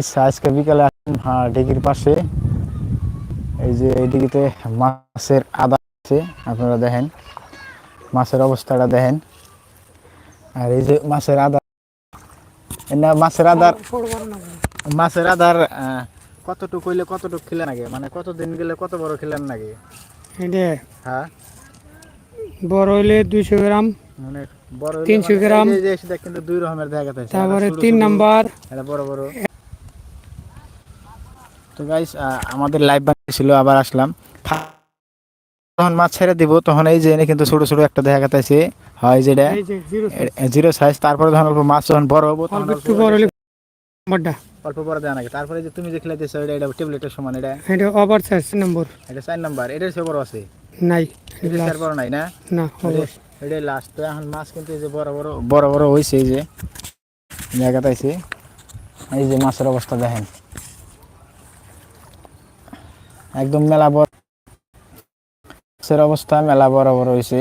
আচ্ছা, আজকে বিকালে আসলাম হ্যাঁ ডিগির পাশে। এই যে এই ডিগিতে মাছের আদা আছে আপনারা দেখেন। মাছের অবস্থাটা দেখেন। আর এই যে মাছের আদা না মাছের আদার মাছের আদার কতটুকু হইলে কতটুকু খেলে নাগে মানে কতদিন গেলে কত বড় খেলেন এটা হ্যাঁ। বড় হইলে দুইশো গ্রাম মানে বড় 300 মানে গ্রাম। কিন্তু দুই রকমের দেখা তারপরে তিন নাম্বার। বড় বড়। তো গাইস আমাদের লাইভ ছিল আবার আসলাম। যখন মাছ ছেড়ে দিব তখন এই যে এনে কিন্তু ছোট ছোট একটা দেখা যাচ্ছে হয় যেটা যে জিরো সাইজ তারপরে যখন অল্প মাছ যখন বড় হব তখন একটু বড় হলে অল্প বড় দেওয়া নাকি? তারপরে যে তুমি যে খেলাইতেছো এটা এটা ট্যাবলেটের সমান এটা? এটা ওভার সাইজ নম্বর এটা চার নাম্বার এটার চেয়ে বড় আছে? নাই এটা চার বড় নাই না? না। এটা লাস্ট তো এখন মাছ কিন্তু এই যে বড় বড় বড় বড় হয়েছে এই যে। দেখা যাইছে এই যে মাছের অবস্থা দেখেন। একদম মেলা বড়। মাছের অবস্থা মেলা বড় হয়েছে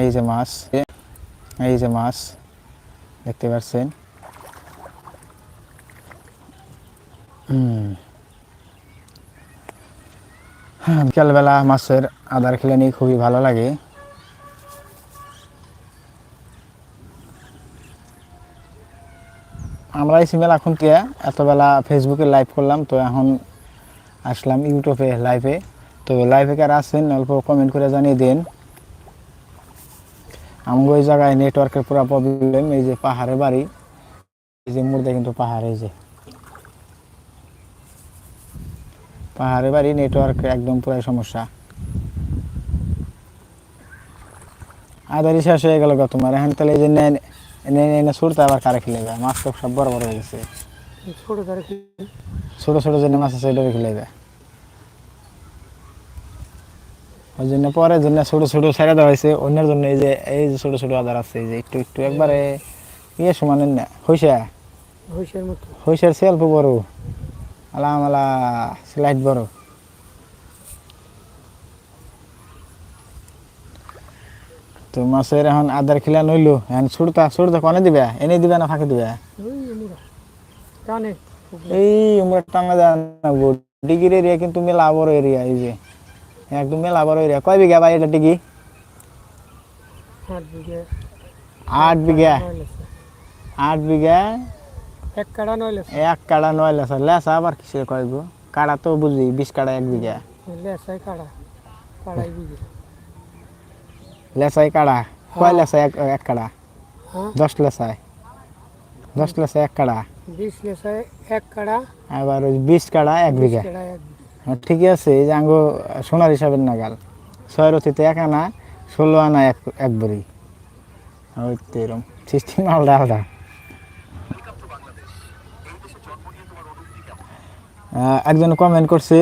এই যে মাছ, এই যে মাছ, দেখতে পাচ্ছেন। হ্যাঁ বিকালবেলা মাছের আদার খেলে নিয়ে খুবই ভালো লাগে। আমরা এই সিমেল এখন কে এত বেলা ফেসবুকে লাইভ করলাম, তো এখন আসলাম ইউটিউবে লাইভে তো লাইভে কার আছেন, অল্প কমেন্ট করে জানিয়ে দেন। আমাকে ওই জায়গায় নেটওয়ার্কের পুরো প্রবলেম এই যে পাহাড়ের বাড়ি। এই যে মুর্দে কিন্তু পাহাড় যে। পাহাড়ের বাড়ি নেটওয়ার্ক একদম পুরাই সমস্যা। আদারি শেষ হয়ে গেল তোমার। এখন তাহলে এই যে নেন এনে ছুটতে আবার কারে খেলে যায় মাছ সব বড় বড় হয়ে গেছে। ছোট ছোট ছোট যে মাছ আছে ওইটা খেলে যায় ওই জন্য পরের জন্য ছোট ছোট ছেড়ে দেওয়া হয়েছে অন্যের জন্য এই যে এই যে ছোট ছোট আদার আছে যে একটু একটু একবারে ইয়ে সমানের না হইসা? হইসার সে অল্প বড়। আলা মালা স্লাইড বড়। তো মাছের এখন আদার খিলা নইলো এখন ছুটতা ছুটতা কনে দিবে? এনে দিবে না ফাঁকে দিবে? এই আমরা টাঙ্গা যায় না গো। ডিগির এরিয়া কিন্তু মেলা বড় এরিয়া এই যে। একদম মেলা বড় এরিয়া কয় বিঘা ভাই এটা ডিগি আট বিঘে। আট বিঘা। নয় লেসা। আট বিঘা। এক কাড়া নয় লেসা। এক কাড়া নয় লেসা। লেসা আবার কিসের কয় গো? কাড়া তো বুঝি বিশ কাড়া এক বিঘা। লেসাই কাড়া। কাড়াই বিঘে। লেসাই কাড়া। কয় লেসাই এক এক কাড়া? হ্যাঁ। দশ লেসাই। দশ লেসাই এক কাড়া। এক কাড়া আবার ওই বিশ কাড়া এক বিঘা। হ্যাঁ, ঠিকই আছে এই যে আঙ্গো সোনার হিসাবের নাগাল। ছয় এক আনা ষোলো আনা এক এক বড়ি। ওই তো এরম সিস্টেম আলাদা আলাদা। একজন কমেন্ট করছে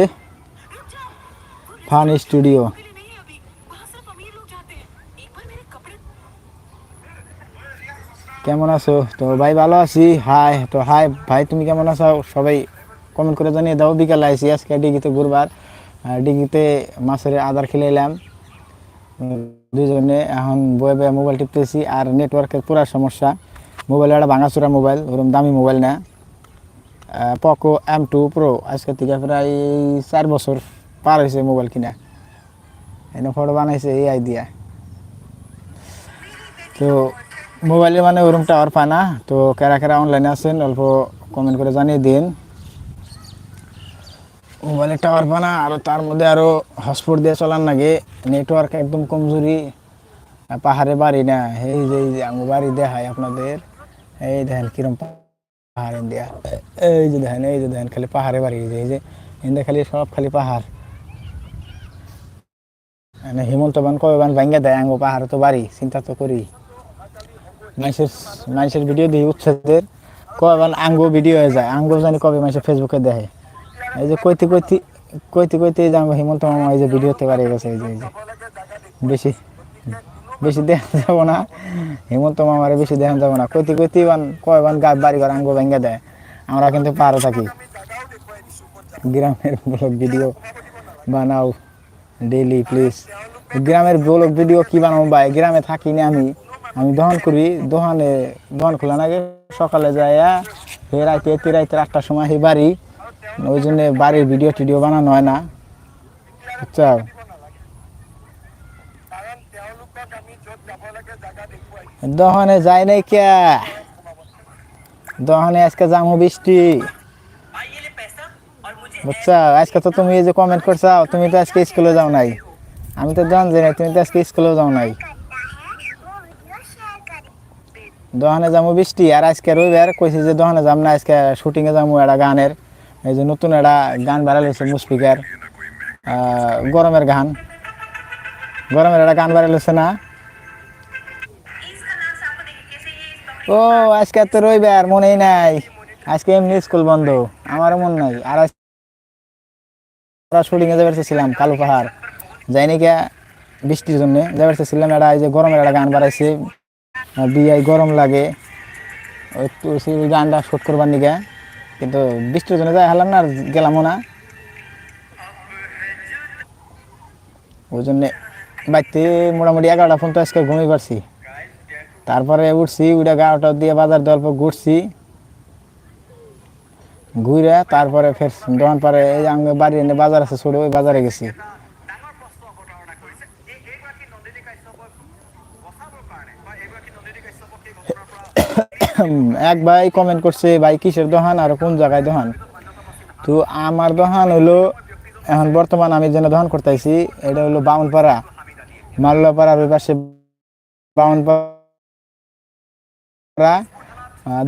ফান স্টুডিও। কেমন আছো? তো ভাই ভালো আছি। হাই তো হাই ভাই তুমি কেমন আছো? সবাই কমেন্ট করে জানিয়ে দাও। বিকালে আইসি আজকে ডিগিতে ঘুরবার ডিগিতে মাছের আদার খেলে এলাম উম, দুইজনে এখন বয়ে বয়ে মোবাইল টিপতেছি। আর নেটওয়ার্কের পুরা সমস্যা। মোবাইল একটা ভাঙাচোরা মোবাইল ওরকম দামি মোবাইল না। পকো এম টু প্রো আজকে থেকে প্রায় চার বছর পার হয়েছে মোবাইল কিনা। এনে ফটো বানাইছে এই আইডিয়া তো মোবাইলে মানে ওরকম টাওয়ার পায় না। তো কারা কারা অনলাইনে আছেন, অল্প কমেন্ট করে জানিয়ে দিন। মোবাইলে টাওয়ার পায় না, আর তার মধ্যে আরও হটস্পট দিয়ে চলার লাগে নেটওয়ার্ক একদম কমজোরি। পাহাড়ে বাড়ি না, এই যে এই যে, আঙ্গু বাড়ি দেখায় আপনাদের। এই দেখেন কিরম পাহাড়ে দেয়া এই যে দেখেন, এই যে দেখেন, খালি পাহাড়ে বাড়ি, এই যে এই যে এখানে খালি সব খালি পাহাড়। মানে হিমন্ত বান কবে বান ভাঙ্গা দেয়, আঙ্গু পাহাড়ে তো বাড়ি, চিন্তা তো করি। মানুষের মানুষের ভিডিও দিই উচ্ছেদের। কবে আঙ্গো ভিডিও হয়ে যায়। আঙ্গো জানি কবে মানুষের ফেসবুকে দেখে। এই যে কইতে কইতে কইতে কইতে এই যে হিমন্ত মামা এই যে ভিডিওতে পারে গেছে, এই যে এই যে। বেশি বেশি দেখা যাব না। হিমন্ত মামারে বেশি দেখা যাব না। কইতে কইতে বান কয় বান গা বাড়ি ঘর আঙ্গো ভেঙে দেয়। আমরা কিন্তু পাহাড়ে থাকি। গ্রামের ব্লগ ভিডিও বানাও। ডেইলি প্লিজ গ্রামের ব্লগ ভিডিও কি বানাবো ভাই? গ্রামে থাকি না আমি। আমি দহন করি দোকানে দোকান খোলা নাকি সকালে যাইয়া হে রাইতে এতে রাইতে আটটার সময় হে বাড়ি মানে ওই জন্য বাড়ির ভিডিও টিডিও বানানো হয় না। আচ্ছা। দহনে যাই নাই কে? দহনে আজকে যাব বৃষ্টি। বুঝছ আজকে তো তুমি যে কমেন্ট করছ তুমি তো আজকে স্কুলে যাও নাই। আমি তো জান যে তুমি তো আজকে স্কুলেও যাও নাই। দহনে যাব বৃষ্টি, আর আজকে রবিবার কইছে যে দহনে যাম না, আজকে শুটিংয়ে যাব একটা গানের, এই যে নতুন একটা গান ভাইরাল হয়েছে মুশফিকার গরমের গান। গরমের একটা গান ভাইরাল হয়েছে না। ও, আজকে তো রবিবার, মনেই নাই। আজকে এমনি স্কুল বন্ধ, আমারও মন নাই। আর শুটিংয়ে যাবার চেয়েছিলাম কালো পাহাড়। যাই নাকি বৃষ্টির জন্য, যাবার চেয়েছিলাম একটা এই যে গরমের একটা গান বাড়াইছে বিয়াই গরম লাগে। সেই গানটা শুট করবার নিকে কিন্তু বৃষ্টির জন্য যাই হারলাম না আর গেলামও না। ওই জন্যে বাড়িতে মোটামুটি এগারোটা পর্যন্ত আজকে ঘুমিয়ে পারছি। তারপরে উঠছি, উঠে গাড়িটা দিয়ে বাজার পর ঘুরছি। ঘুরে তারপরে ফের দোকান পারে, এই আমি বাড়ি এনে বাজার আছে ছোট ওই বাজারে গেছি। এক ভাই কমেন্ট করছে, ভাই, কিসের দোকান আর কোন জায়গায় দোকান তো আমার দোকান হলো, এখন বর্তমান আমি যেন দোকান করতেছি, এটা হলো বাউনপাড়া মাল্লাপাড়ার ওই পাশে বাউনপাড়া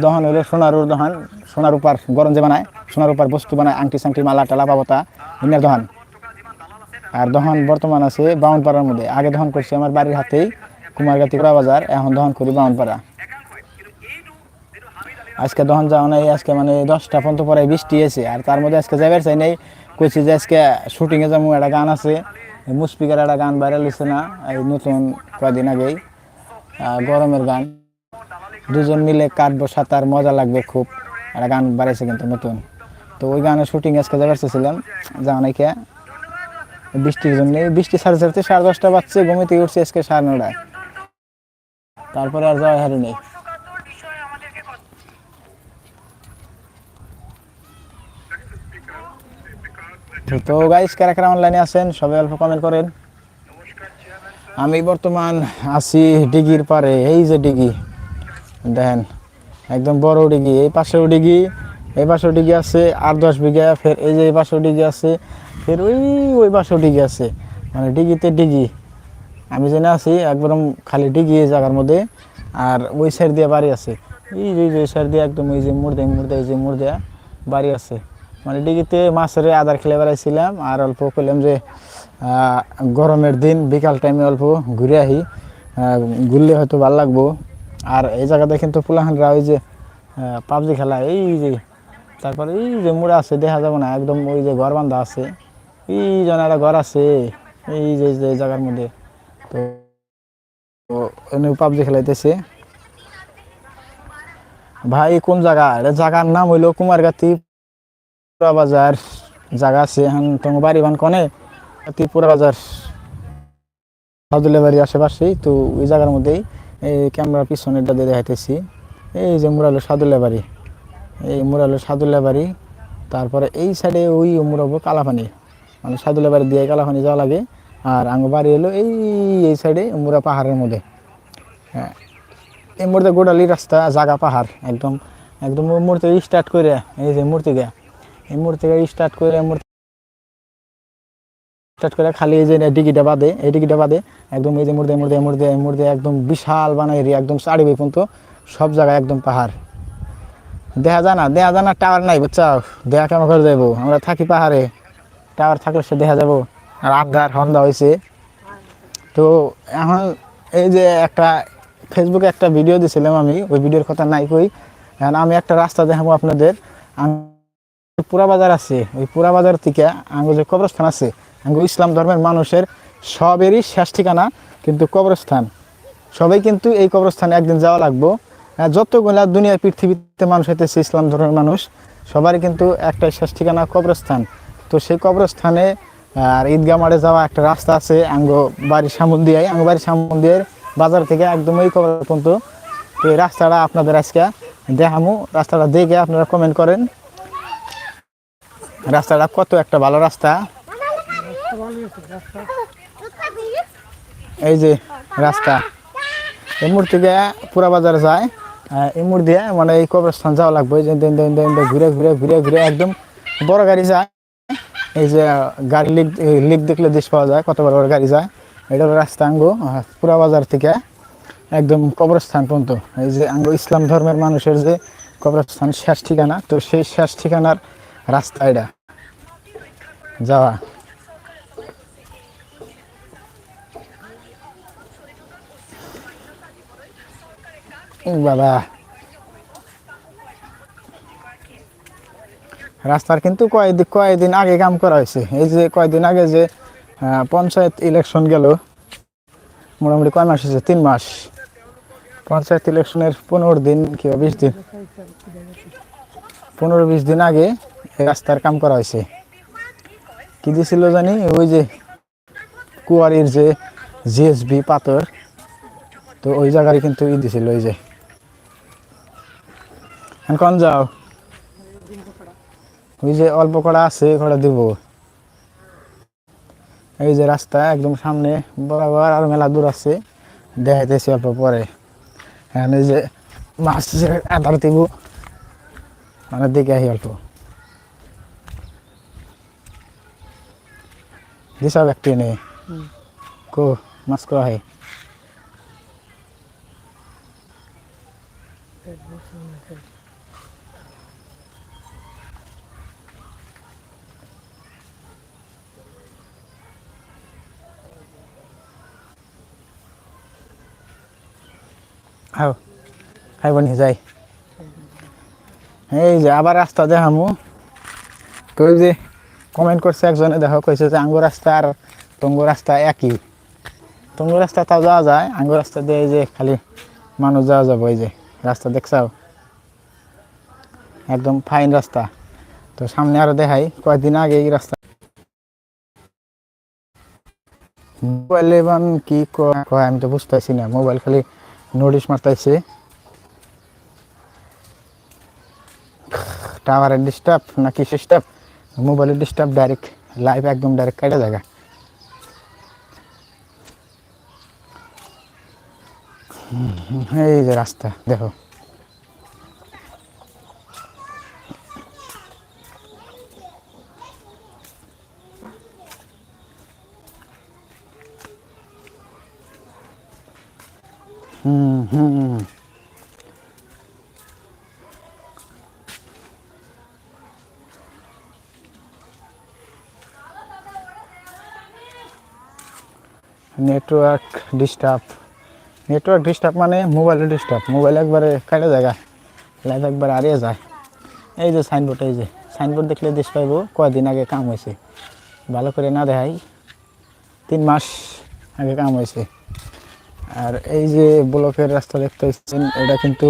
দোকান হলো সোনারুর দোকান সোনার উপার গরম যে বানায় সোনার উপার বস্তু বানায়, আংটি সাংটি মালা, টালা পাবতা ইনার দোকান আর দোকান বর্তমান আছে বাউনপাড়ার মধ্যে। আগে দোকান করছি আমার বাড়ির হাতেই, কুমারগাতি বাজার এখন দোকান করি বাউনপাড়া আজকে দহন যাওয়া নাই, আজকে মানে দশটা পর্যন্ত পরে বৃষ্টি এসে আর তার মধ্যে আজকে যাবার চাই নাই। কইছি যে আজকে শুটিংয়ে যাব, একটা গান আছে। মুসপিকার একটা গান ভাইরাল হয়েছে না, এই নতুন কয়দিন আগেই। গরমের গান। দুজন মিলে কাটবো সাঁতার, মজা লাগবে খুব। একটা গান বাড়াইছে কিন্তু নতুন। তো ওই গানের শুটিং আজকে যাবার চেয়েছিলাম যাওয়া নাই কে। বৃষ্টির জন্য, বৃষ্টি সাড়ে চারটে, সাড়ে দশটা বাজছে ঘুমিতে উঠছে আজকে সাড়ে নটায় তারপরে আর যাওয়া হারি নেই। তো গাইস কারা কারা অনলাইনে আছেন? সবাই অল্প কমেন্ট করেন। আমি বর্তমান আছি ডিগির পারে। এই যে ডিগি, দেখেন, একদম বড় ডিগি। এই পাশেও ডিগি, এই পাশেও ডিগি আছে আট দশ বিঘা ফের এই যে এই পাশেও ডিগি আছে, ফের ওই ওই পাশেও ডিগি আছে। মানে ডিগিতে ডিগি। আমি জেনে আছি, একদম খালি ডিগি এই জায়গার মধ্যে, আর ওই সাইড দিয়ে বাড়ি আছে। এই যে ওই সাইড দিয়ে একদম এই যে মুর্দে মুর্দে এই যে মুর্দে বাড়ি আছে। মানে ডিগিতে মাছের আদার খেলে বেড়াইছিলাম আর অল্প করলাম যে গরমের দিন, বিকাল টাইমে অল্প ঘুরে আহি ঘুরলে হয়তো ভালো লাগবো। আর এই জায়গাতে কিন্তু পুলাহানরা ওই যে পাবজি খেলা, এই যে, তারপরে এই যে মুড়া আছে, দেখা যাবে না, একদম ওই যে ঘর বান্ধা আছে। এই যেন একটা ঘর আছে, এই যে যে জায়গার মধ্যে। তো এনে পাবজি খেলাইতেছে। ভাই, কোন জায়গা? এটা জায়গার নাম হইল কুমারগাতি পুরা বাজার জায়গা আছে, এখন তোমার বাড়ি বান কনে? পুরা বাজার সাদুল্লা বাড়ির আশেপাশেই তো ওই জায়গার মধ্যেই এই ক্যামেরার পিছনেরটা দিয়ে দেখাইতেছি। এই যে মুরালো সাদুল্লা বাড়ি, এই মুরালো সাদুল্লা বাড়ি, তারপরে এই সাইডে ওই মুরাবো কালাপানি। মানে সাদুল্লা বাড়ি দিয়ে কালাপানি যাওয়া লাগে, আর আঙ্গ বাড়ি হলো এই এই সাইডে মুরা পাহাড়ের মধ্যে। হ্যাঁ এই মুহূর্তে গোডালি রাস্তা, জাগা পাহাড়, একদম একদম মুহূর্তে স্টার্ট করে, এই যে মূর্তি গা এই মূর্তি স্টার্ট করে মূর্তি স্টার্ট করে খালি এই যে ডিগিটা বাদে, এই ডিগিটা বাদে একদম এই যে মুর্দে মুর্দে মুর্দে মুর্দে একদম বিশাল বানাই রে একদম চারি বই পর্যন্ত সব জায়গায় একদম পাহাড়। দেখা যায় না, দেখা যায় না টাওয়ার নাই, বুঝছাও? দেখা কেমন করে যাব আমরা থাকি পাহাড়ে টাওয়ার থাকলে সে দেখা যাব। আর আন্ধার সন্ধ্যা হয়েছে তো এখন এই যে একটা ফেসবুকে একটা ভিডিও দিছিলাম আমি, ওই ভিডিওর কথা নাই কই। এখন আমি একটা রাস্তা দেখাবো আপনাদের। আং- পুরা বাজার আছে। ওই পুরা বাজার থেকে আঙ্গু যে কবরস্থান আছে আঙ্গু ইসলাম ধর্মের মানুষের সবেরই শেষ ঠিকানা কিন্তু কবরস্থান। সবাই কিন্তু এই কবরস্থানে একদিন যাওয়া লাগবো। যতগুলা দুনিয়ার পৃথিবীতে মানুষ হইতেছে, ইসলাম ধর্মের মানুষ, সবারই কিন্তু একটা শেষ ঠিকানা কবরস্থান। তো সেই কবরস্থানে, আর ঈদগাহ মাঠে যাওয়া একটা রাস্তা আছে আঙ্গ বাড়ির সামন দিয়ে আঙ্গ বাড়ির সামন দিয়ে বাজার থেকে একদম ওই কবর পর্যন্ত। তো এই রাস্তাটা আপনাদের আজকে দেখামু। রাস্তাটা দেখে আপনারা কমেন্ট করেন। রাস্তাটা কত একটা ভালো রাস্তা। এই যে রাস্তা। এই গিয়ে পুরা বাজার যায়। এই দিয়ে মানে এই কবরস্থান যাওয়া লাগবে। ঘুরে ঘুরে ঘুরে ঘুরে একদম বড় গাড়ি যায়। এই যে গাড়ি লিক লিক দেখলে দেশ পাওয়া যায়, কত বড় বড় গাড়ি যায়। এটা রাস্তা আঙ্গ পুরা বাজার থেকে একদম কবরস্থান পর্যন্ত। এই যে আঙ্গ ইসলাম ধর্মের মানুষের যে কবরস্থান, শেষ ঠিকানা। তো সেই শেষ ঠিকানার রাস্তা এটা। যাওয়া। বাবা। রাস্তার কিন্তু কয়েকদিন কয়েকদিন আগে কাম করা হয়েছে। এই যে কয়েকদিন আগে যে পঞ্চায়েত ইলেকশন গেল, মোটামুটি কয় মাস হয়েছে? তিন মাস। পঞ্চায়েত ইলেকশনের পনেরো দিন কিংবা বিশ দিন? পনেরো, বিশ দিন আগে রাস্তার কাম করা হয়েছে। কি দিছিল জানি? ওই যে কুয়ারির যে জিএসবি পাথর, তো ওই জায়গায় কিন্তু ই দিছিল ওই যে। কোন যাও? ওই যে অল্প কড়া আছে কড়া দিব। এই যে রাস্তা একদম সামনে, বরাবর আর মেলা দূর আছে। দেখাইতেছি অল্প পরে। এখন এই যে মাছের আধার দিব মানে দেখে আহি অল্প। দিশা ব্যক্তি নেই কো মাছ করা হয় খাইব নি যাই এই যে আবার রাস্তা দেখামু তো যে কমেন্ট করছে একজনে, দেখো, কইছে যে আঙ্গুর রাস্তা আর টঙ্গু রাস্তা একই। টঙ্গু রাস্তা তাও যাওয়া যায়, আঙ্গুর রাস্তা দিয়ে যে খালি মানুষ যাওয়া যাবে, ওই যে রাস্তা দেখছাও? একদম ফাইন রাস্তা। তো সামনে আরও দেখাই কয়েকদিন আগে এই রাস্তা মোবাইল কি কয় আমি তো বুঝতেছি না, মোবাইল খালি নোটিশ মারতাইছে। টাওয়ারের ডিস্টার্ব না কি ডিস্টার্ব মোবাইলের ডিস্টার্ব ডাইরেক্ট লাইভ একদম ডাইরেক্ট কেটে জায়গা। এই যে রাস্তা দেখো। নেটওয়ার্ক ডিস্টার্ব নেটওয়ার্ক ডিস্টার্ব মানে মোবাইলের ডিস্টার্ব মোবাইল একবারে কাটা জায়গা লাইভ একবার হারিয়ে যায়। এই যে সাইনবোর্ড এই যে সাইনবোর্ড দেখলে দেশ পাইব, কয়দিন আগে কাম হয়েছে ভালো করে না দেখাই, তিন মাস আগে কাম হয়েছে আর এই যে ব্লকের রাস্তা দেখতে পাচ্ছেন, এটা কিন্তু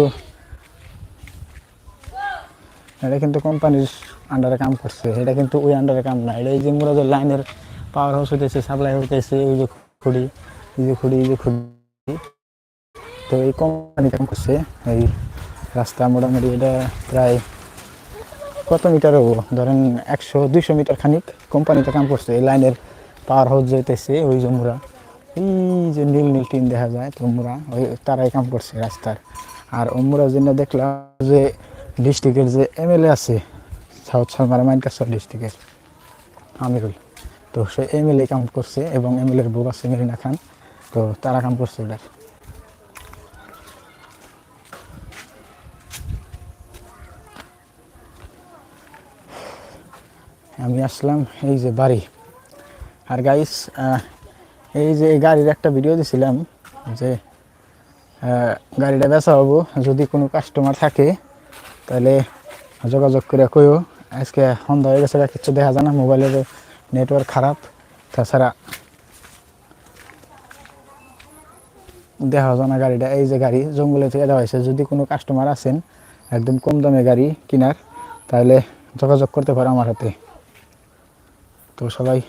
এটা কিন্তু কোম্পানির আন্ডারে কাম করছে। এটা কিন্তু ওই আন্ডারে কাম না। এটা এই যে মুরাদের লাইনের পাওয়ার হাউস হইতেছে সাপ্লাই হইতেছে ওই যে খুঁড়ি এই যে খুঁড়ি এই যে খুঁড়ি তো এই কোম্পানি কাম করছে, এই রাস্তা মোটামুটি এটা প্রায় কত মিটার হব? ধরেন একশো, দুইশো মিটার খানিক কোম্পানিতে কাম করছে। এই লাইনের পাওয়ার হাউস যেতেছে ওই যে মুরা এই যে নীল নীল টিন দেখা যায় তো মুরা ওই তারাই কাম করছে রাস্তার। আর ওমরা জন্য দেখলাম যে ডিস্ট্রিক্টের যে এমএলএ আছে, সাউথ সালমারা মাইনকাসর ডিস্ট্রিক্টের আমিরুল। তো সে এমএলএ কাম করছে এবং এমএলএর বউ আছে মেরিনা খান, তো তারা কাম করছে এটার আমি আসলাম এই যে বাড়ি। আর গাইস এই যে গাড়ির একটা ভিডিও দিছিলাম যে গাড়িটা বেচা হব, যদি কোনো কাস্টমার থাকে, তাহলে যোগাযোগ করে কইও। আজকে সন্ধ্যা হয়ে গেছে কিছু দেখা যায় না মোবাইলের নেটওয়ার্ক খারাপ, তাছাড়া দেখা যায় না গাড়িটা, এই যে গাড়ি জঙ্গলে থেকে দেওয়া হয়েছে, যদি কোনো কাস্টমার আছেন একদম কম দামে গাড়ি কেনার, তাহলে যোগাযোগ করতে পারো আমার হাতে। তো সবাই